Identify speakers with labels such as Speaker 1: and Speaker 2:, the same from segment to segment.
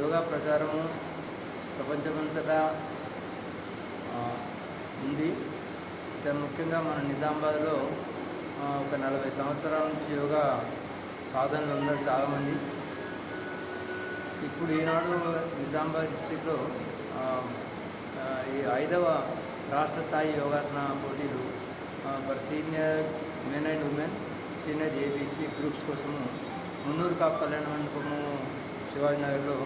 Speaker 1: యోగా ప్రచారము ప్రపంచమంతటా ఉంది. ముఖ్యంగా మన నిజామాబాద్లో ఒక నలభై సంవత్సరాల నుంచి యోగా సాధనలు ఉన్నారు చాలామంది. ఇప్పుడు ఈనాడు నిజామాబాద్ డిస్టిక్లో ఈ ఐదవ రాష్ట్ర స్థాయి యోగాసన పోటీలు for senior men and women senior A B C groups కోసము మున్నూరు కాపు కళ్యాణ మండపము శివాజీనగర్లో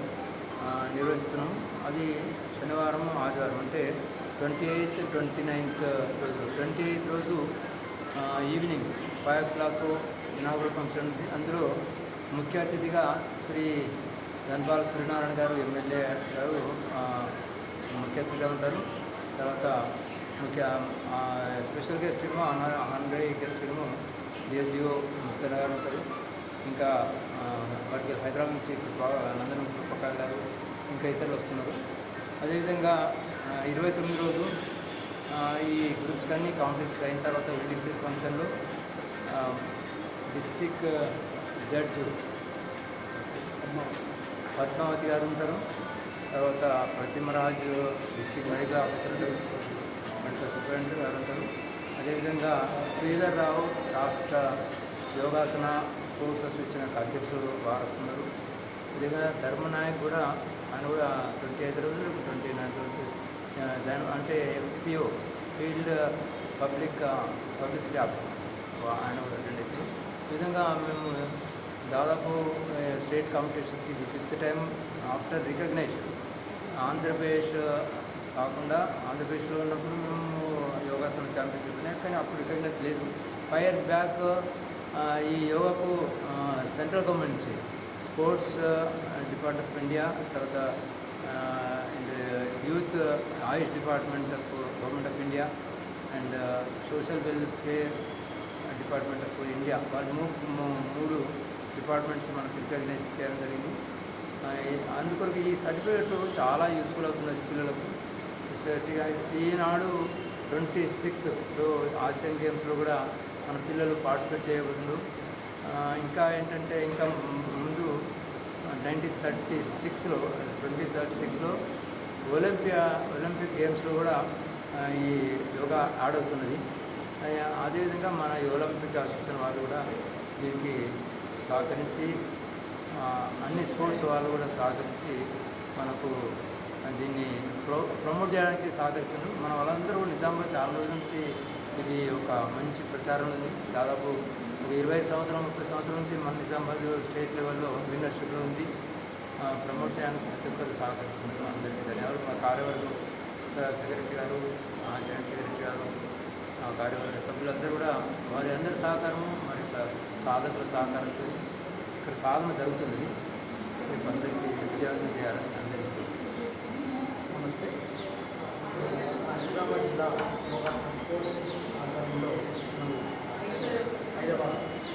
Speaker 1: నిర్వహిస్తున్నాము అది శనివారం ఆదివారం అంటే ట్వంటీ ఎయిత్ ట్వంటీ నైన్త్ రోజు. ట్వంటీ ఎయిత్ రోజు evening five o'clock inaugural function ఉంది. అందులో ముఖ్య అతిథిగా శ్రీ ధన్పాల సూర్యనారాయణ గారు ఎమ్మెల్యే గారు ముఖ్య అతిథిగా ఉంటారు. తర్వాత ముఖ్య స్పెషల్ గెస్ట్ ఏమో హండ్రెడ్ గెస్ట్ ఏమో డిఎస్డిఓ ముఖ్యంగా ఉంటారు. ఇంకా ఆ, హైదరాబాద్ నుంచి నందనం కృపకాయ్ గారు ఇంకా ఇతరులు వస్తున్నారు. అదేవిధంగా ఇరవై తొమ్మిది రోజు ఈ గ్రూప్స్ కానీ కాన్ఫరెన్స్ అయిన తర్వాత డిస్ట్రిక్ట్ ఫంక్షన్లో డిస్టిక్ జడ్జ్ పద్మావతి గారు ఉంటారు. తర్వాత Pratimaraj district medical officer medical superintendent గారు ఉంటారు. అదేవిధంగా శ్రీధర్ రావు రాష్ట్ర యోగాసన స్పోర్ట్స్ అసోసియేషన్ అధ్యక్షులు వారు వస్తున్నారు విధంగా ధర్మనాయక్ కూడా ఆయన కూడా ట్వంటీ ఐదు రోజులు ట్వంటీ నైన్ రోజులు దాని అంటే FPO field public publicity officer ఆయన కూడా అటెండ్ అవుతారు ఈ విధంగా మేము దాదాపు స్టేట్ కాంపిటీషన్స్ ఇది fifth time after recognition. Andhra Pradesh కాకుండా ఆంధ్రప్రదేశ్లో ఉన్నప్పుడు మేము యోగాసనం ఛాంపియన్షిప్ ఉన్నాయి కానీ అప్పుడు రికగ్నైజ్ లేదు. ఫైవ్ ఇయర్స్ బ్యాక్ ఈ యోగాకు సెంట్రల్ గవర్నమెంట్ నుంచి స్పోర్ట్స్ డిపార్ట్మెంట్ ఆఫ్ ఇండియా తర్వాత youth Ayush department of government of India and social welfare department of India వాళ్ళు మూడు డిపార్ట్మెంట్స్ మనకు రికగ్నైజ్ చేయడం జరిగింది. అందుకొరకు ఈ సర్టిఫికేట్ చాలా యూస్ఫుల్ అవుతున్నది పిల్లలకు. ఈనాడు ట్వంటీ సిక్స్ ఆసియన్ గేమ్స్లో కూడా మన పిల్లలు పార్టిసిపేట్ చేయవద్దు ఇంకా ఏంటంటే ఇంకా ముందు నైన్టీన్ థర్టీ సిక్స్లో ట్వంటీ థర్టీ సిక్స్లో ఒలింపియా ఒలింపిక్ గేమ్స్లో కూడా ఈ యోగా ఆడవుతున్నది. అదేవిధంగా మన ఈ ఒలింపిక్ అసోసియేషన్ వాళ్ళు కూడా దీనికి సహకరించి అన్ని స్పోర్ట్స్ వాళ్ళు కూడా సహకరించి మనకు దీన్ని ప్రో ప్రమోట్ చేయడానికి సహకరిస్తున్నారు. మన వాళ్ళందరూ నిజాంలో చాలా రోజుల నుంచి ఇది ఒక మంచి ప్రచారం ఉంది. దాదాపు ఒక ఇరవై సంవత్సరం ముప్పై సంవత్సరం నుంచి మన నిజామాబాద్ స్టేట్ లెవెల్లో విన్నర్షిప్ ఉంది. ప్రమోట్ చేయడానికి ప్రతి ఒక్కరు సహకరిస్తున్నారు. అందరికీ ధన్యవాదాలు. మా కార్యవర్గం సెక్రటరీ గారు ఆ, జాయింట్ సెక్రటరీ గారు కార్యవర్గ సభ్యులందరూ కూడా వారి అందరి సహకారము మరి సాధకుల సహకారంతో ఇక్కడ సాధన జరుగుతుంది రేపు అందరికీ విజయవంతం చేయాలని అందరికీ
Speaker 2: నమస్తే. నిజామాబాద్ జిల్లా స్పోర్ట్స్ ఆధ్వర్యంలో మనం ఐదవ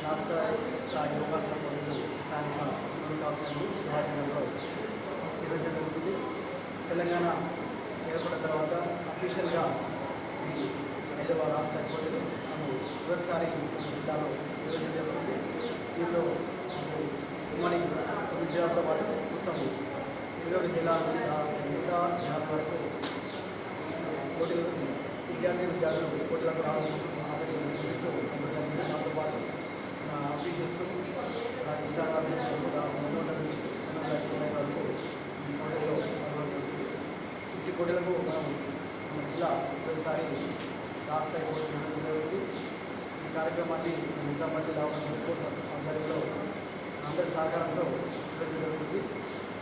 Speaker 2: రాష్ట్ర స్థాయి యోగాసన పనులు స్థానిక గురు ఆఫీసర్లు శివాజీనగర్లో నిర్వహించడం జరుగుతుంది. తెలంగాణ ఏర్పడిన తర్వాత అఫీషియల్గా ఈ ఐదవ రాష్ట్ర పోటీలు మనం మొదటిసారి జిల్లాలో నిర్వహించడం జరుగుతుంది. దీనిలో ఉమ్మడి తొమ్మిది పాటు మొత్తం ఇరవై ఒక జిల్లాల నుంచి దాదాపు నూట యాభై వరకు పోటీలు విద్యార్థి విద్యార్థులు పోటీలకు రావడం ఆసక్తి చూపిస్తూ దాంతో పాటు నా ఆఫీషియల్స్ నా ఎగ్జామ్ ఆఫీసర్లు కూడా నుంచి రెండు వందల వరకు ఈ పోటీల్లో పాల్గొంటున్నారు. ఈ పోటీలకు మనం మన జిల్లా ఒకసారి రాస్తాయి పోటీ జరుగుతుంది. ఈ కార్యక్రమాన్ని నిజామాబాద్ జిల్లా ఉన్న స్పోర్ట్స్ ఆధ్వర్యంలో అందరి సహకారంతో నిర్వహించడం జరుగుతుంది.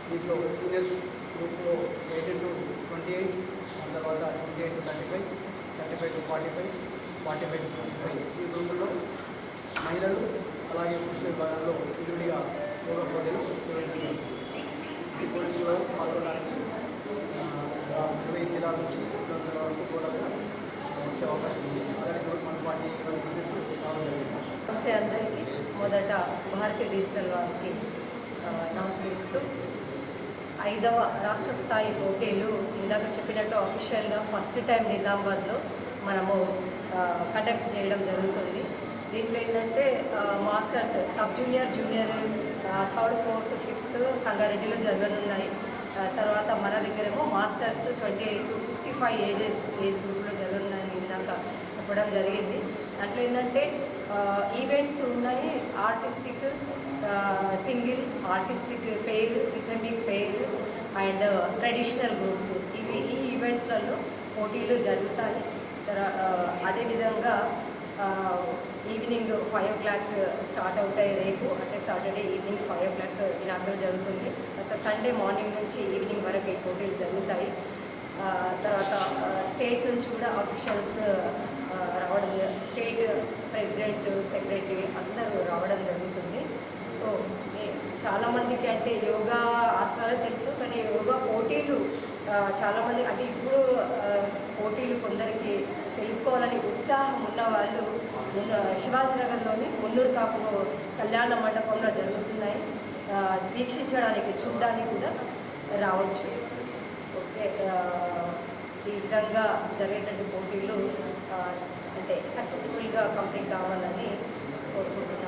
Speaker 2: దీంట్లో సీనియర్స్ గ్రూప్లో ఎయిటీన్ టు ట్వంటీ ఎయిట్ దాని తర్వాత twenty eight to thirty five thirty five to forty five forty five to twenty five ఈ గ్రూపుల్లో మహిళలు అలాగే పురుషుల విభాగంలో విడివిడిగా యోగా పోటీలు నిర్వహించడం ఈ పోటీల్లో పాల్గొనడానికి ఇరవై జిల్లాల నుంచి ఇరవై వందల వరకు కూడా వచ్చే అవకాశం ఉంది. అలాగే మన పార్టీ రూపీస్ రావడం జరిగింది.
Speaker 3: నమస్తే అందరికీ. మొదట భారతీయ డిజిటల్ వారికి నమస్కరిస్తూ ఐదవ రాష్ట్ర స్థాయి పోటీలు ఇందాక చెప్పినట్టు అఫీషియల్గా ఫస్ట్ టైం నిజామాబాద్లో మనము కండక్ట్ చేయడం జరుగుతుంది. దీంట్లో ఏంటంటే masters sub junior junior third fourth fifth సంగారెడ్డిలో జరగనున్నాయి. తర్వాత మన దగ్గరేమో masters twenty eight to fifty five ages age గ్రూప్లో జరుగుతున్నాయని ఇందాక చెప్పడం జరిగింది. దాంట్లో ఏంటంటే ఈవెంట్స్ ఉన్నాయి. Artistic single artistic pair rhythmic pair and traditional groups ఇవి ఈ ఈవెంట్స్లలో పోటీలు జరుగుతాయి. అదేవిధంగా evening five o'clock start అవుతాయి రేపు. అంటే Saturday evening five o'clock inaugural జరుగుతుంది. తర్వాత సండే మార్నింగ్ నుంచి ఈవినింగ్ వరకు ఈ పోటీలు జరుగుతాయి. తర్వాత స్టేట్ నుంచి కూడా అఫీషియల్స్ రావడం స్టేట్ ప్రెసిడెంట్ సెక్రటరీ అందరూ రావడం జరుగుతుంది. సో చాలామందికి అంటే యోగా ఆసనాలు తెలుసు కానీ యోగా పోటీలు చాలామంది అంటే ఇప్పుడు పోటీలు కొందరికి తెలుసుకోవాలని ఉత్సాహం ఉన్న వాళ్ళు మున్న శివాజీనగర్లోని మున్నూరు కాపు కళ్యాణ మండపంలో జరుగుతున్నాయి. వీక్షించడానికి చూడడానికి కూడా రావచ్చు. ఓకే ఈ విధంగా జరిగేటువంటి పోటీలు అంటే సక్సెస్ఫుల్గా కంప్లీట్ కావాలని కోరుకుంటున్నాను